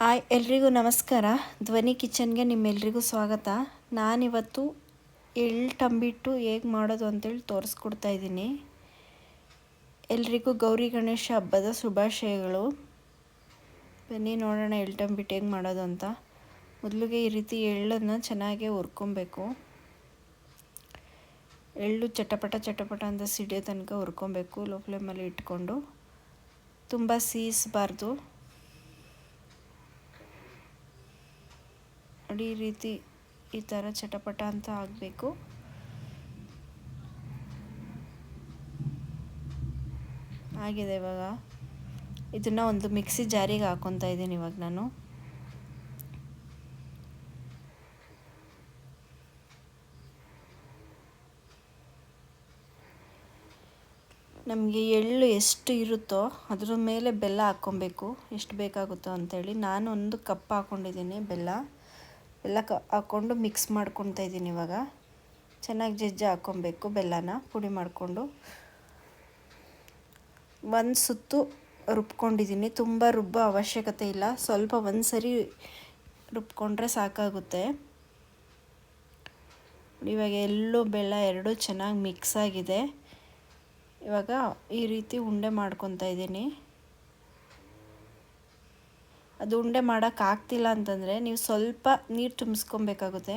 Hi ಎಲ್ರಿಗೂ ನಮಸ್ಕಾರ. ಧ್ವನಿ ಕಿಚನ್ಗೆ ನಿಮ್ಮೆಲ್ರಿಗೂ ಸ್ವಾಗತ. ನಾನಿವತ್ತು ಎಳ್ಳು ತಂಬಿಟ್ಟು ಹೇಗೆ ಮಾಡೋದು ಅಂತೇಳಿ ತೋರಿಸ್ಕೊಡ್ತಾ ಇದ್ದೀನಿ. ಎಲ್ರಿಗೂ ಗೌರಿ ಗಣೇಶ ಹಬ್ಬದ ಶುಭಾಶಯಗಳು. ಬನ್ನಿ ನೋಡೋಣ ಎಳ್ಳು ತಂಬಿಟ್ಟು ಹೇಗೆ ಮಾಡೋದು ಅಂತ. ಮೊದಲಿಗೆ ಈ ರೀತಿ ಎಳ್ಳನ್ನು ಚೆನ್ನಾಗಿ ಹುರ್ಕೊಬೇಕು. ಎಳ್ಳು ಚಟಪಟ ಚಟಪಟ ಅಂತ ಸಿಡಿಯೋ ತನಕ ಹುರ್ಕೊಬೇಕು ಲೋ ಫ್ಲೇಮಲ್ಲಿ ಇಟ್ಕೊಂಡು. ತುಂಬ ಸೀಸಬಾರ್ದು. ನೋಡಿ ಈ ರೀತಿ ಈ ಥರ ಚಟಪಟ ಅಂತ ಆಗಬೇಕು. ಆಗಿದೆ ಇವಾಗ. ಇದನ್ನು ಒಂದು ಮಿಕ್ಸಿ ಜಾರಿಗೆ ಹಾಕೊತಾ ಇದ್ದೀನಿ ಇವಾಗ ನಾನು. ನಮಗೆ ಎಳ್ಳು ಎಷ್ಟು ಇರುತ್ತೋ ಅದ್ರ ಮೇಲೆ ಬೆಲ್ಲ ಹಾಕ್ಕೊಬೇಕು. ಎಷ್ಟು ಬೇಕಾಗುತ್ತೋ ಅಂಥೇಳಿ ನಾನು ಒಂದು ಕಪ್ ಹಾಕ್ಕೊಂಡಿದ್ದೀನಿ ಬೆಲ್ಲ. ಬೆಲ್ಲ ಕ ಹಾಕ್ಕೊಂಡು ಮಿಕ್ಸ್ ಮಾಡ್ಕೊತಾ ಇದ್ದೀನಿ ಇವಾಗ. ಚೆನ್ನಾಗಿ ಜಜ್ಜಿ ಹಾಕ್ಕೊಬೇಕು ಬೆಲ್ಲನ, ಪುಡಿ ಮಾಡಿಕೊಂಡು. ಒಂದು ಸುತ್ತು ರುಬ್ಕೊಂಡಿದ್ದೀನಿ. ತುಂಬ ರುಬ್ಬೋ ಅವಶ್ಯಕತೆ ಇಲ್ಲ. ಸ್ವಲ್ಪ ಒಂದು ಸರಿ ರುಬ್ಕೊಂಡ್ರೆ ಸಾಕಾಗುತ್ತೆ. ಇವಾಗ ಎಲ್ಲೂ ಬೆಲ್ಲ ಎರಡೂ ಚೆನ್ನಾಗಿ ಮಿಕ್ಸ್ ಆಗಿದೆ. ಇವಾಗ ಈ ರೀತಿ ಉಂಡೆ ಮಾಡ್ಕೊತಾ ಇದ್ದೀನಿ. ಅದು ಉಂಡೆ ಮಾಡೋಕ್ಕಾಗ್ತಿಲ್ಲ ಅಂತಂದರೆ ನೀವು ಸ್ವಲ್ಪ ನೀರು ತುಂಬಿಸ್ಕೊಬೇಕಾಗುತ್ತೆ.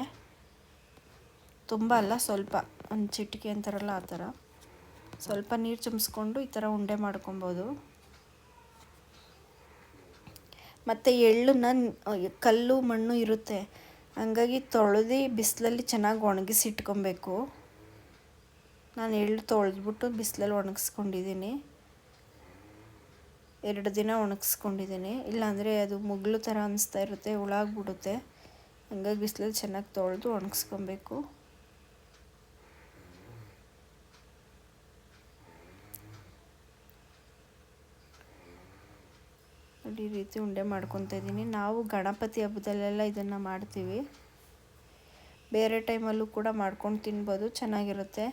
ತುಂಬ ಅಲ್ಲ, ಸ್ವಲ್ಪ. ಒಂದು ಚಿಟಿಕೆ ಅಂತಾರಲ್ಲ ಆ ಥರ. ಸ್ವಲ್ಪ ನೀರು ತುಂಬಿಸ್ಕೊಂಡು ಈ ಥರ ಉಂಡೆ ಮಾಡ್ಕೊಬೋದು. ಮತ್ತು ಎಳ್ಳನ್ನ ಕಲ್ಲು, ಮಣ್ಣು ಇರುತ್ತೆ. ಹಂಗಾಗಿ ತೊಳೆದು ಬಿಸಿಲಲ್ಲಿ ಚೆನ್ನಾಗಿ ಒಣಗಿಸಿ ಇಟ್ಕೊಬೇಕು ನಾನು ಎಳ್ಳು ತೊಳೆದ್ಬಿಟ್ಟು ಬಿಸಿಲಲ್ಲಿ ಒಣಗಿಸ್ಕೊಂಡಿದ್ದೀನಿ. ಎರಡು ದಿನ ಒಣಗಿಸ್ಕೊಂಡಿದ್ದೀನಿ. ಇಲ್ಲಾಂದರೆ ಅದು ಮುಗ್ಲು ಥರ ಅನಿಸ್ತಾ ಇರುತ್ತೆ, ಹುಳಾಗ್ಬಿಡುತ್ತೆ. ಹಂಗಾಗಿ ಬಿಸಿಲಲ್ಲಿ ಚೆನ್ನಾಗಿ ತೊಳೆದು ಒಣಗಿಸ್ಕೊಬೇಕು. ನೋಡಿ, ಈ ರೀತಿ ಉಂಡೆ ಮಾಡ್ಕೊತಾ ಇದ್ದೀನಿ. ನಾವು ಗಣಪತಿ ಹಬ್ಬದಲ್ಲೆಲ್ಲ ಇದನ್ನು ಮಾಡ್ತೀವಿ. ಬೇರೆ ಟೈಮಲ್ಲೂ ಕೂಡ ಮಾಡ್ಕೊಂಡು ತಿನ್ಬೋದು, ಚೆನ್ನಾಗಿರುತ್ತೆ.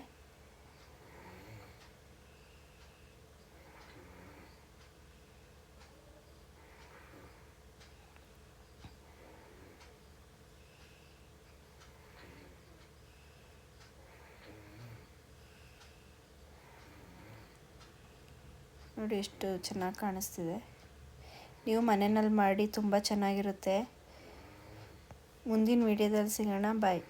ನೋಡಿ ಎಷ್ಟು ಚೆನ್ನಾಗಿ ಕಾಣಿಸ್ತಿದೆ. ನೀವು ಮನೆಯಲ್ಲಿ ಮಾಡಿ ತುಂಬ ಚೆನ್ನಾಗಿರುತ್ತೆ. ಮುಂದಿನ ವೀಡಿಯೋದಲ್ಲಿ ಸಿಗೋಣ. ಬಾಯ್